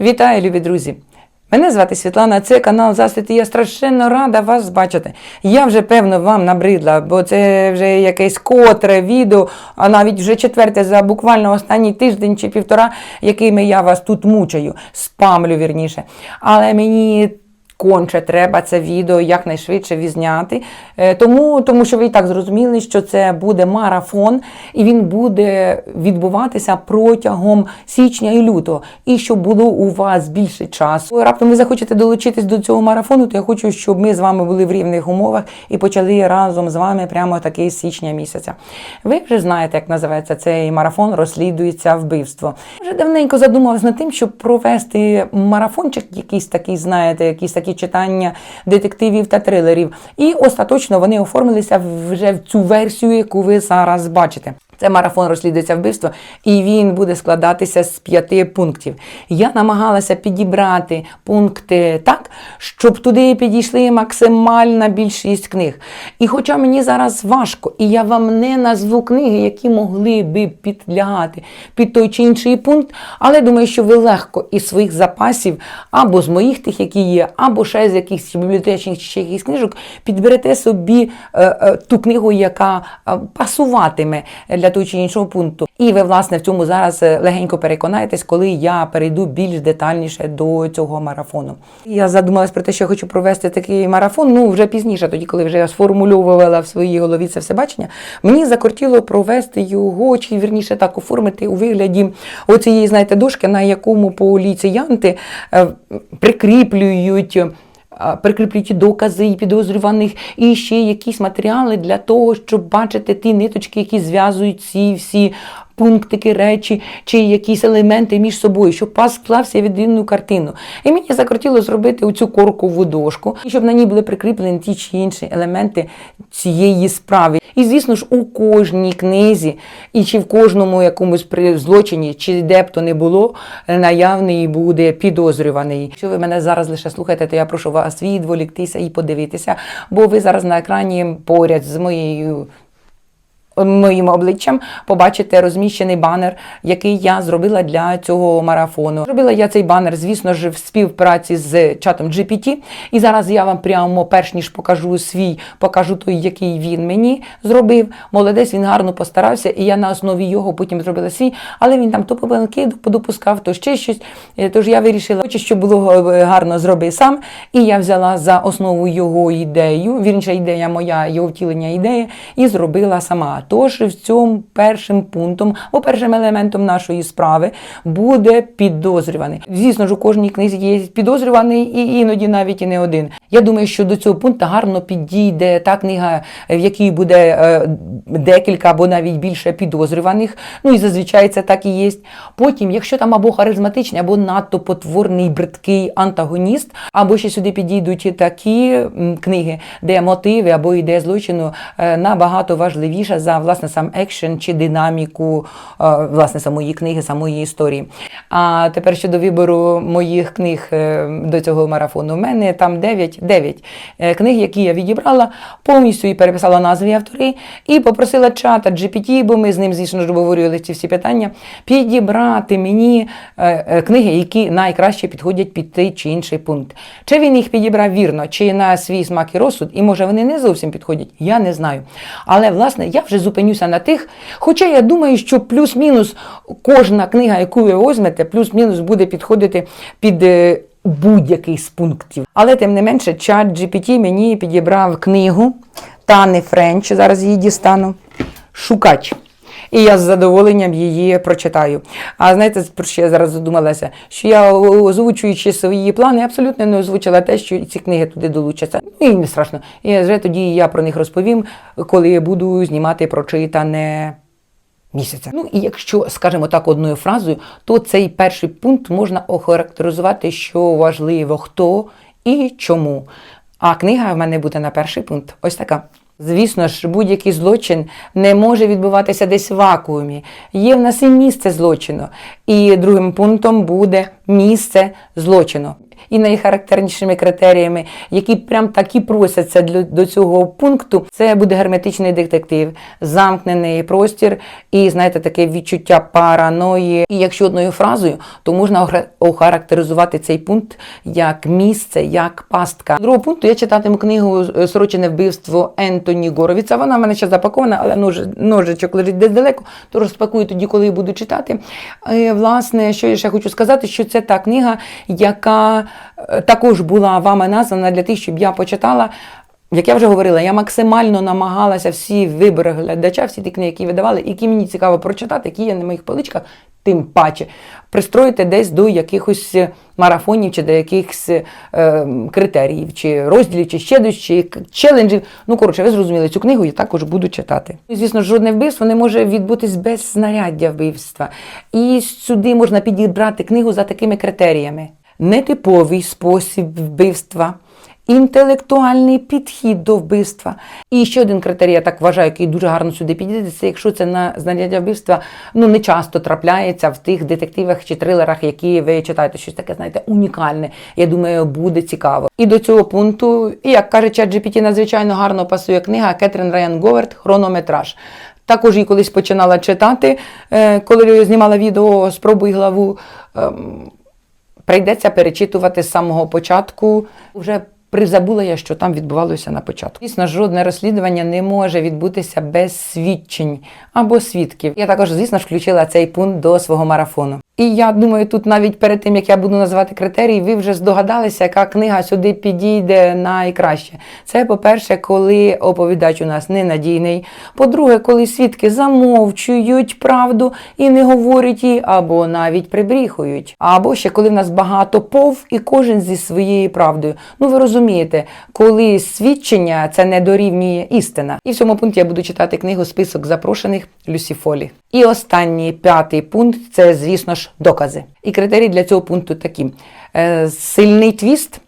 Вітаю, любі друзі! Мене звати Світлана, це канал Засвіт, і я страшенно рада вас бачити. Я вже певно вам набридла, бо це вже якесь котре відео, а навіть вже четверте за буквально останній тиждень чи півтора, якими я вас тут мучаю, спамлю вірніше. Але мені. Конче треба це відео якнайшвидше відзняти, Е, тому, тому що ви і так зрозуміли, що це буде марафон, і він буде відбуватися протягом січня і лютого. І щоб було у вас більше часу. Раптом ви захочете долучитись до цього марафону, то я хочу, щоб ми з вами були в рівних умовах і почали разом з вами прямо такий з січня місяця. Ви вже знаєте, як називається цей марафон, розслідується вбивство. Вже давненько задумалась над тим, щоб провести марафончик, якийсь такий, знаєте, якісь такі читання детективів та трилерів. І остаточно вони оформилися вже в цю версію, яку ви зараз бачите. Це марафон розслідується вбивство, і він буде складатися з п'яти пунктів. Я намагалася підібрати пункти так, щоб туди підійшли максимальна більшість книг. І хоча мені зараз важко, і я вам не назву книги, які могли би підлягати під той чи інший пункт, але думаю, що ви легко із своїх запасів, або з моїх тих, які є, або ще з якихось бібліотечних чи якихось книжок, підберете собі е, е, ту книгу, яка е, пасуватиме для того чи іншого пункту. І ви, власне, в цьому зараз е, легенько переконаєтесь, коли я перейду більш детальніше до цього марафону. Я задумалась про те, що я хочу провести такий марафон. Ну вже пізніше, тоді, коли вже я сформульовувала в своїй голові це все бачення, мені закортіло провести його, чи вірніше так оформити у вигляді оцієї, знаєте, дошки, на якому поліціянти е, прикріплюють. Прикріплюють докази і підозрюваних, і ще якісь матеріали для того, щоб бачити ті ниточки, які зв'язують ці всі пунктики, речі чи якісь елементи між собою, щоб пас склався в єдину картину. І мені закрутило зробити оцю коркову дошку, і щоб на ній були прикріплені ті чи інші елементи цієї справи. І звісно ж, у кожній книзі, і чи в кожному якомусь при злочині, чи де б то не було, наявний буде підозрюваний. Якщо ви мене зараз лише слухаєте, то я прошу вас відволіктися і подивитися, бо ви зараз на екрані поряд з моєю моїм обличчям побачите розміщений банер, який я зробила для цього марафону. Зробила я цей банер, звісно ж, в співпраці з чатом GPT. І зараз я вам прямо, перш ніж покажу свій, покажу той, який він мені зробив. Молодець, він гарно постарався, і я на основі його потім зробила свій, але він там то помилки допускав, то ще щось. Е, Тож я вирішила, щоб було е, гарно зроби сам. І я взяла за основу його ідею, вірніше ідея моя, його втілення ідеї, і зробила сама. Тож в цьому першим пунктом, або першим елементом нашої справи буде підозрюваний. Звісно ж, у кожній книзі є підозрюваний, і іноді навіть і не один. Я думаю, що до цього пункту гарно підійде та книга, в якій буде е, декілька або навіть більше підозрюваних. Ну і зазвичай це так і є. Потім, якщо там або харизматичний, або надто потворний бридкий антагоніст, або ще сюди підійдуть такі книги, де мотиви або ідея злочину е, набагато важливіша за власне сам екшен чи динаміку е, власне самої книги, самої історії. А тепер щодо вибору моїх книг е, до цього марафону, у мене там 9, 9 е, книг, які я відібрала, повністю і переписала назви і автори, і попросила чата GPT, бо ми з ним, звісно ж, обговорювали ці всі питання, підібрати мені книги, які найкраще підходять під той чи інший пункт. Чи він їх підібрав вірно, чи на свій смак і розсуд, і може вони не зовсім підходять, я не знаю. Але власне я вже зупинюся на тих, хоча я думаю, що плюс-мінус кожна книга, яку ви візьмете, плюс-мінус буде підходити під. е, Будь-який з пунктів. Але тим не менше, чат GPT мені підібрав книгу Тани Френч, зараз її дістану. Шукач. І я з задоволенням її прочитаю. А знаєте, про що я зараз задумалася? Що я, озвучуючи свої плани, абсолютно не озвучила те, що ці книги туди долучаться. Ну і не страшно. І вже тоді я про них розповім, коли я буду знімати прочитане місяця. Ну і якщо, скажімо так, одною фразою, то цей перший пункт можна охарактеризувати, що важливо, хто і чому. А книга в мене буде на перший пункт. Ось така. Звісно ж, будь-який злочин не може відбуватися десь в вакуумі. Є в нас і місце злочину. І другим пунктом буде місце злочину. І найхарактернішими критеріями, які прям такі просяться для, до цього пункту, це буде герметичний детектив, замкнений простір і, знаєте, таке відчуття параної. І якщо одною фразою, то можна охарактеризувати цей пункт як місце, як пастка. Другого пункту я читатиму книгу е, Сорочене вбивство Ентоні Горовіца. Вона в мене ще запакована, але нож, ножичок лежить десь далеко, то розпакую тоді, коли буду читати. Е, Власне, що я ще хочу сказати, що це та книга, яка також була вами названа для тих, щоб я почитала. Як я вже говорила, я максимально намагалася всі вибори глядача, всі ті книги, які видавали, які мені цікаво прочитати, які є на моїх поличках, тим паче пристроїти десь до якихось е, марафонів чи до якихось е, критеріїв, чи розділів, чи ще десь, чи челенджів. Ну, коротше, ви зрозуміли, цю книгу я також буду читати. Звісно, жодне вбивство не може відбутись без знаряддя вбивства. І сюди можна підібрати книгу за такими критеріями: нетиповий спосіб вбивства. Інтелектуальний підхід до вбивства. І ще один критерій, я так вважаю, який дуже гарно сюди підійде, це якщо це на знаряддя вбивства ну не часто трапляється в тих детективах чи трилерах, які ви читаєте, щось таке, знаєте, унікальне. Я думаю, буде цікаво. І до цього пункту, і як каже ChatGPT, надзвичайно гарно пасує книга Кетрін Райан Говард Хронометраж. Також її колись починала читати, е, коли знімала відео Спробуй главу. Прийдеться перечитувати з самого початку. Вже призабула я, що там відбувалося на початку. Звісно, жодне розслідування не може відбутися без свідчень або свідків. Я також, звісно включила цей пункт до свого марафону. І я думаю, тут навіть перед тим як я буду називати критерії, ви вже здогадалися, яка книга сюди підійде найкраще. Це, по-перше, коли оповідач у нас ненадійний. По-друге, коли свідки замовчують правду і не говорять її, або навіть прибріхують. Або ще коли в нас багато пов і кожен зі своєю правдою. Ну ви розумієте, коли свідчення це не дорівнює істина. І в цьому пункті я буду читати книгу Список запрошених Люсі Фолі. І останній п'ятий пункт це, звісно ж, докази. І критерії для цього пункту такі: Е, сильний твіст.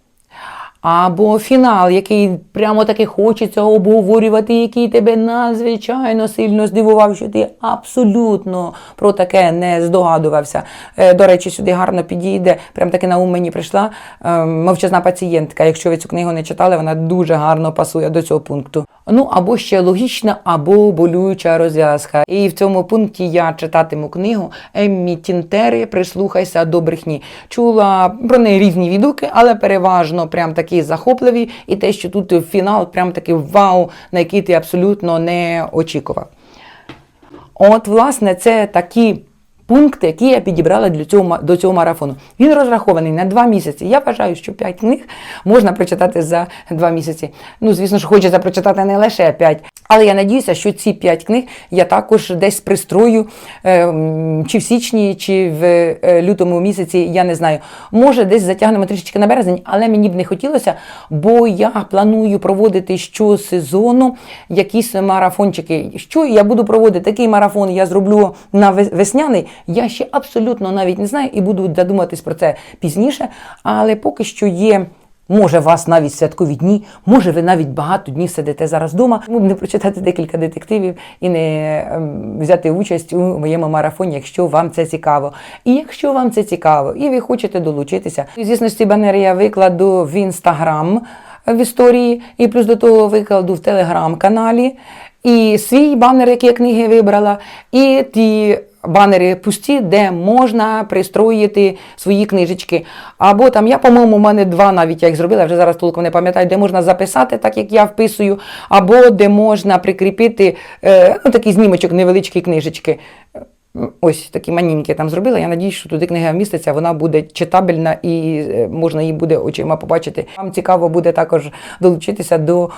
Або фінал, який прямо таки хочеться обговорювати, який тебе надзвичайно сильно здивував, що ти абсолютно про таке не здогадувався. Е, До речі, сюди гарно підійде. Прям таки на ум мені прийшла е, мовчазна пацієнтка. Якщо ви цю книгу не читали, вона дуже гарно пасує до цього пункту. Ну або ще логічна, або болюча розв'язка. І в цьому пункті я читатиму книгу Еммі Тінтери Прислухайся до брехні. Чула про неї різні відгуки, але переважно прям такі захопливі, і те, що тут фінал, прям такий вау, на який ти абсолютно не очікував. От, власне, це такі пункти, які я підібрала для цього, до цього марафону. Він розрахований на два місяці. Я вважаю, що 5 книг можна прочитати за два місяці. Ну, звісно ж, хочеться прочитати не лише 5. Але я надіюся, що ці 5 книг я також десь пристрою, е, чи в січні, чи в е, лютому місяці, я не знаю. Може, десь затягнемо трішечки на березень, але мені б не хотілося, бо я планую проводити щосезону якісь марафончики. Що я буду проводити такий марафон, я зроблю на вес- весняний. Я ще абсолютно навіть не знаю і буду задуматись про це пізніше. Але поки що є. Може, вас навіть святкові дні, може, ви навіть багато днів сидите зараз вдома. Чому не прочитати декілька детективів і не ем, взяти участь у моєму марафоні, якщо вам це цікаво. І якщо вам це цікаво, і ви хочете долучитися, звісно, ці банери я викладу в інстаграм в історії, і плюс до того викладу в телеграм-каналі. І свій банер, який я книги вибрала, і ті банери пусті, де можна пристроїти свої книжечки. Або там я, по-моєму, у мене два навіть я їх зробила, я вже зараз толком не пам'ятаю, де можна записати, так як я вписую, або де можна прикріпити е, ну, такий знімочок невеличкі книжечки. Ось такі маніньки там зробила. Я надію, що туди книга вміститься, вона буде читабельна і е, можна її буде очима побачити. Вам цікаво буде також долучитися до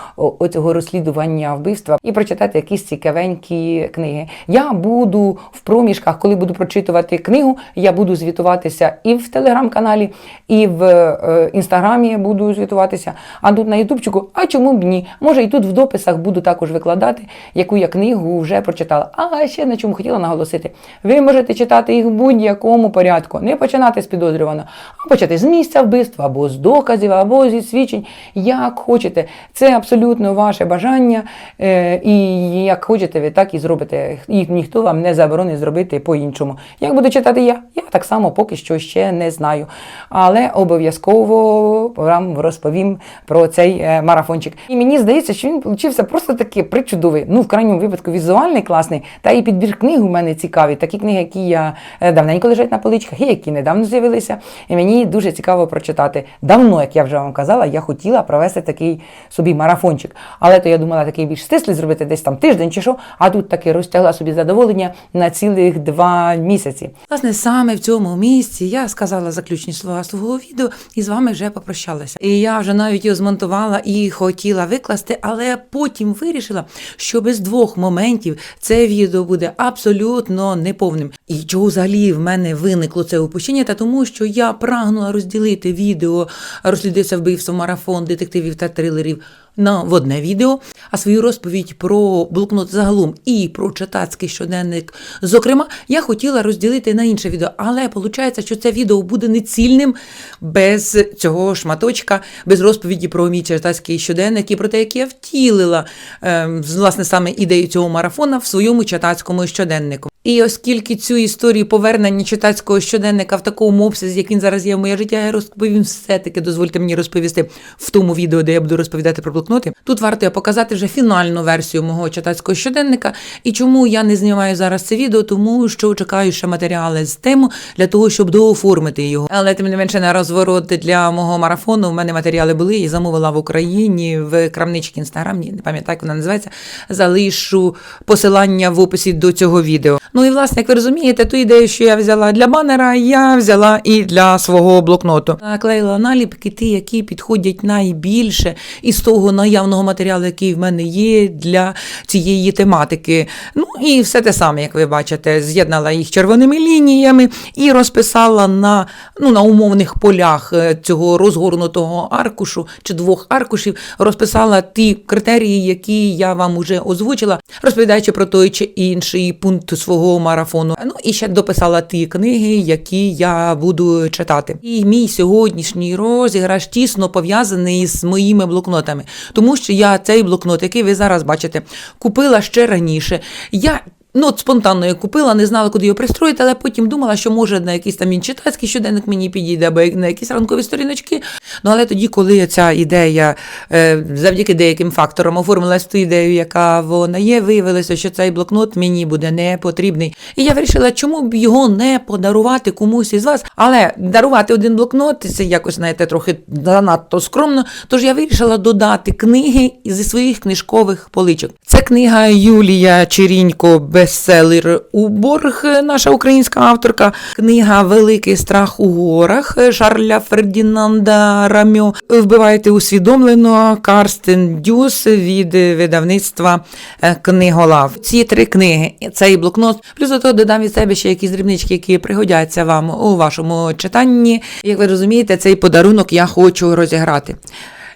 цього розслідування вбивства і прочитати якісь цікавенькі книги. Я буду в проміжках, коли буду прочитувати книгу, я буду звітуватися і в телеграм-каналі, і в е, інстаграмі буду звітуватися. А тут на Ютубчику, а чому б ні? Може, і тут в дописах буду також викладати, яку я книгу вже прочитала. А ще на чому хотіла наголосити. Ви можете читати їх в будь-якому порядку, не починати з підозрюваного, а почати з місця вбивства, або з доказів, або зі свідчень, як хочете. Це абсолютно ваше бажання, е, і як хочете, ви так і зробите. І ніхто вам не заборонить зробити по-іншому. Як буду читати я? Я так само поки що ще не знаю. Але обов'язково вам розповім про цей е, марафончик. І мені здається, що він получився просто такий причудовий. Ну, в крайньому випадку, візуальний класний, та і підбір книг у мене цікаві. Такі книги, які я е, давненько лежать на поличках, і які недавно з'явилися. І мені дуже цікаво прочитати. Давно, як я вже вам казала, я хотіла провести такий собі марафончик. Але то я думала такий більш стислий зробити десь там тиждень чи що, а тут таки розтягла собі задоволення на цілих два місяці. Власне, саме в цьому місці я сказала заключні слова свого відео і з вами вже попрощалася. І я вже навіть його змонтувала і хотіла викласти, але потім вирішила, що без двох моментів це відео буде абсолютно неповним. І чого взагалі в мене виникло це опущення? Та тому, що я прагнула розділити відео розслідується вбивство марафон детективів та трилерів на в одне відео, а свою розповідь про блокнот загалом і про читацький щоденник, зокрема, я хотіла розділити на інше відео, але виходить, що це відео буде нецільним без цього шматочка, без розповіді про мій читацький щоденник і про те, як я втілила ем, власне саме ідею цього марафона в своєму читацькому щоденнику. І оскільки цю історію повернення читацького щоденника в такому обсязі, як він зараз є в моє життя, я розповім все-таки, дозвольте мені розповісти в тому відео, де я буду розповідати про блокноти. Тут варто показати вже фінальну версію мого читацького щоденника. І чому я не знімаю зараз це відео, тому що чекаю ще матеріали з тему для того, щоб дооформити його. Але тим не менше на розворот для мого марафону в мене матеріали були і замовила в Україні в крамничці інстаграм, не пам'ятаю, як вона називається. Залишу посилання в описі до цього відео. Ну і власне, як ви розумієте, ту ідею, що я взяла для банера, я взяла і для свого блокноту. Наклеїла наліпки, ті, які підходять найбільше із того наявного матеріалу, який в мене є для цієї тематики. Ну і все те саме, як ви бачите, з'єднала їх червоними лініями і розписала на, ну, на умовних полях е, цього розгорнутого аркушу чи двох аркушів, розписала ті критерії, які я вам уже озвучила, розповідаючи про той чи інший пункт свого марафону. Ну і ще дописала ті книги, які я буду читати. І мій сьогоднішній розіграш тісно пов'язаний з моїми блокнотами, тому що я цей блокнот, який ви зараз бачите, купила ще раніше. Я Ну, от спонтанно я купила, не знала, куди його пристроїти, але потім думала, що може на якийсь там він читацький щоденник мені підійде, або на якісь ранкові сторіночки. Ну, але тоді, коли ця ідея е, завдяки деяким факторам оформилась ту ідею, яка вона є, виявилося, що цей блокнот мені буде не потрібний. І я вирішила, чому б його не подарувати комусь із вас. Але дарувати один блокнот це якось, знаєте, трохи занадто скромно. Тож я вирішила додати книги зі своїх книжкових поличок. Це книга Юлія Черінько бестселер у борг, наша українська авторка. Книга Великий страх у горах Шарля Фердінанда Рамьо. Вбивайте усвідомлено Карстен Дюс від видавництва е, Книголав. Ці три книги, цей блокнот. Плюс до того додам від себе ще якісь дрібнички, які пригодяться вам у вашому читанні. Як ви розумієте, цей подарунок я хочу розіграти.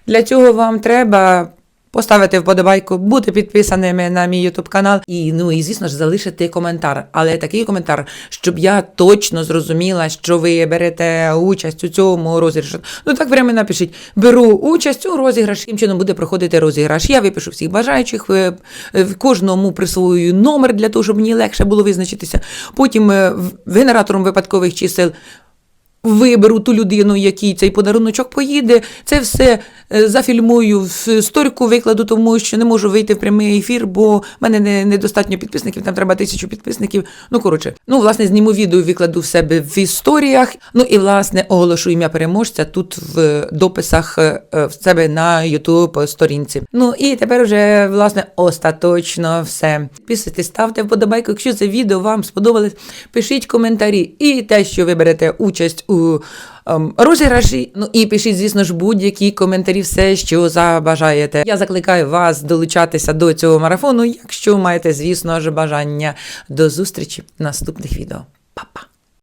Для цього вам треба Поставити вподобайку, бути підписаними на мій ютуб канал і ну і звісно ж залишити коментар. Але такий коментар, щоб я точно зрозуміла, що ви берете участь у цьому розіграші. Ну так прямо напишіть: беру участь у розіграші. Яким чином буде проходити розіграш. Я випишу всіх бажаючих, е, е, в кожному присвою номер для того, щоб мені легше було визначитися. Потім е, генератором випадкових чисел. Виберу ту людину, якій цей подаруночок поїде. Це все е, зафільмую в сторіку, викладу, тому що не можу вийти в прямий ефір, бо в мене не, недостатньо підписників, там треба тисячу підписників. Ну, коротше, ну, власне, зніму відео, викладу в себе в історіях. Ну і власне оголошу ім'я переможця тут в дописах е, е, в себе на YouTube сторінці. Ну і тепер вже власне остаточно все. Підписуйтесь, ставте вподобайку. Якщо це відео вам сподобалось, пишіть коментарі і те, що ви берете участь у ем, розіграші. Ну і пишіть, звісно ж, будь-які коментарі, все, що забажаєте. Я закликаю вас долучатися до цього марафону, якщо маєте, звісно ж, бажання. До зустрічі в наступних відео. Па-па!